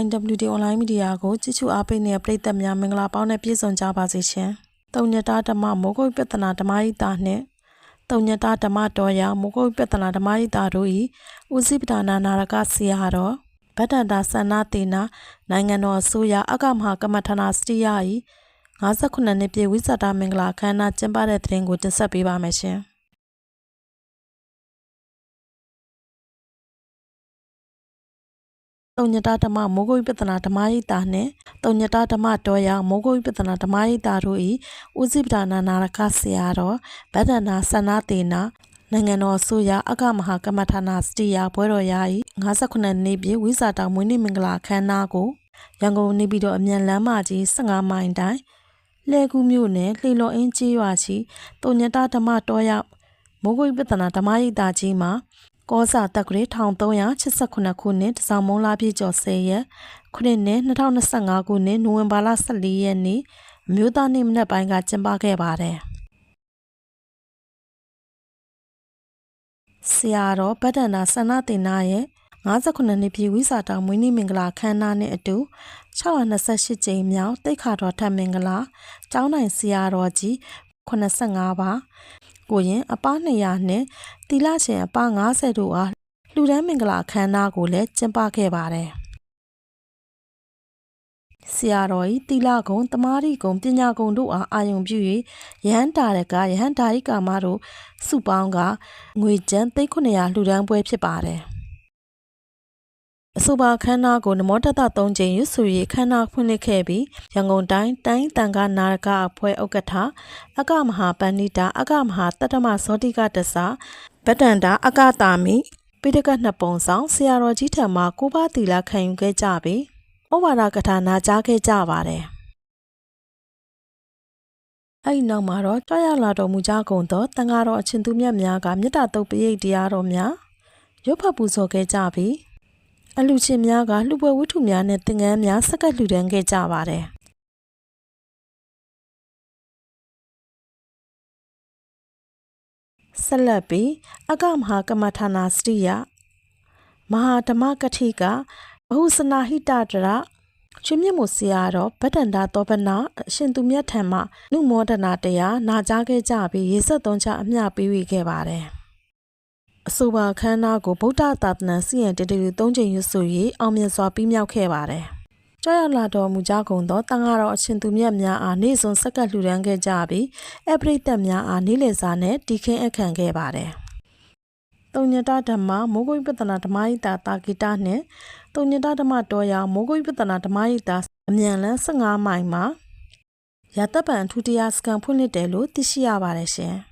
YWD online media ကိုကြည့်ရှုအားပေးနေတဲ့ပရိသတ်များမင်္ဂလာပေါင်းနဲ့ပြည့်စုံကြပါစေရှင်။တုံညတာဓမ္မမိုးကုတ်ပြဿနာဓမ္မယိတာနှင့်တုံညတာဓမ္မတော်ရာမိုးကုတ်ပြဿနာဓမ္မယိတာတို့၏ဦးစီးပဒါနာနာရကဆရာတော်ဗဒ္ဒန္တာဆန္နာတေနာနိုင်ငံတော်အစိုးရအကမဟာကမ္မဌာနစတိယ၏58နှစ်ပြည့်ဝိဇာတာမင်္ဂလာအခမ်းအနားကျင်းပတဲ့တဲ့ရင်ကိုတင်ဆက်ပေးပါမယ်ရှင်။ တုံညတာဓမ္မမိုးကုတ်ပြဿနာဓမ္မယိတာနှင့်တုံညတာဓမ္မတော်ရာမိုးကုတ်ပြဿနာဓမ္မယိတာတို့၏ဦးစီးပဒါနာနာရကဆရာတော်ဗဒ္ဒနာဆန္နာတေနာနိုင်ငံတော်အစိုးရအကမဟာကမ္မဌာနစတိယဘွဲတော်ရာ၏58နှစ်ပြည့်ဝိဇာတောင်မွေးနေ့မင်္ဂလာအခမ်းအနားကိုရန်ကုန်နေပြည်တော်အမြန်လမ်းမကြီး15မိုင်တိုင်လှဲကူးမြို့နယ်လှေလော်အင်းကြီးရွာရှိတုံညတာဓမ္မတော်ရာမိုးကုတ်ပြဿနာဓမ္မယိတာကြီးမှာ ကောစာတက္ကရီ1389ခုနှစ်တစောင်းမုံလာပြည့်ကျော်10ရက်ခုနှစ်နှစ်2025ခုနှစ်နိုဝင်ဘာလ14ရက်နေ့အမျိုးသားနေ့မနက်ပိုင်းကကျင်းပခဲ့ပါတယ်။ဆရာတော်ဗဒ္ဒနာဆန္ဒတင်နာရဲ့58နှစ်ပြည့်ဝိစာတောင်မွေးနေ့မင်္ဂလာခမ်းနားနဲ့အတူ628ကြိမ်မြောက်တိတ်ခါတော်ထပ်မင်္ဂလာကျောင်းနိုင်ဆရာတော်ကြီး 85ပါကိုရင်အပား200နဲ့တီလာရှင်အပား90တို့အားလူဒန်းမင်္ဂလာအခမ်းအနားကိုလည်းကျင်းပခဲ့ပါတယ်။ဆရာတော်ဤတီလာကုံတမာရီကုံပညာကုံတို့အားအာယုံပြု၍ယဟန်တာရကယဟန်တာရိကာမတို့စုပေါင်းကငွေကျန်း3900လူဒန်းပွဲဖြစ်ပါတယ်။ အဆိုပါခမ်းနားကိုနမောတတ3ကြိမ်ရွဆူရီခမ်းနားဖွင့်လှစ်ခဲ့ပြီးရန်ကုန်တိုင်းတိုင်းတန်ခါနာရကအဖွဲ့ဥက္ကဋ္ဌအကမဟာပဏိတာအကမဟာတတ္တမဇောတိကတဆဗတ္တန္တာအကတာမိပိဋကနှစ်ပုံဆောင်ဆရာတော်ကြီးထံမှကိုးပါးတီလာခံယူခဲ့ကြပြီးဩဝါဒကထာနာကြားခဲ့ကြပါတယ်အဲ့ဒီနောက်မှာတော့ကြွရလာတော်မူကြကုန်သောတန်ဃာတော်အချင်းသူမြတ်များကမေတ္တာတုတ်ပရိတ်တရားတော်များရုပ်ဖတ်ပူဇော်ခဲ့ကြပြီး အလူရှင်များကလှူပွဲဝတ္ထုများနဲ့သင်္ကန်းများဆက်ကပ်လှူဒန်းခဲ့ကြပါတယ်ဆက်လက်ပြီးအကမဟာကမ္မဌာနာစရိယမဟာဓမ္မကတိကဘဟုစနာဟိတတရချွေမြင့်မို့ဆရာတော်ဗတ္တန္တာသောပနာအရှင်သူမြတ်ထံမှနုမောဒနာတရားနာကြားခဲ့ကြပြီးရေဆက်သုံးချအမျှပေးဝေခဲ့ပါတယ် အဆိုပါခမ်းနားကိုဗုဒ္ဓသာသနာစီရင်တတူ၃ချိန်ရွဆို၍အောင်မြင်စွာပြီးမြောက်ခဲ့ပါတယ်။ကြောက်ရလာတော်မူကြကုန်သောတန်ဃာတော်အရှင်သူမြတ်များအားနေ့စဉ်ဆက်ကပ်လှူဒန်းခဲ့ကြပြီးအပရိသတ်များအားနေ့လည်စာနဲ့တီခင်းအခမ်းခဲ့ပါတယ်။တုံညတဓမ္မမိုးကုတ်ပတနာဓမ္မယိတာတာဂိတာနှင့်တုံညတဓမ္မတော်ရာမိုးကုတ်ပတနာဓမ္မယိတာအမြန်လန်း15မိုင်မှာရတပံထူတရားစကန်ဖွင့်လှစ်တယ်လို့သိရှိရပါတယ်ရှင်။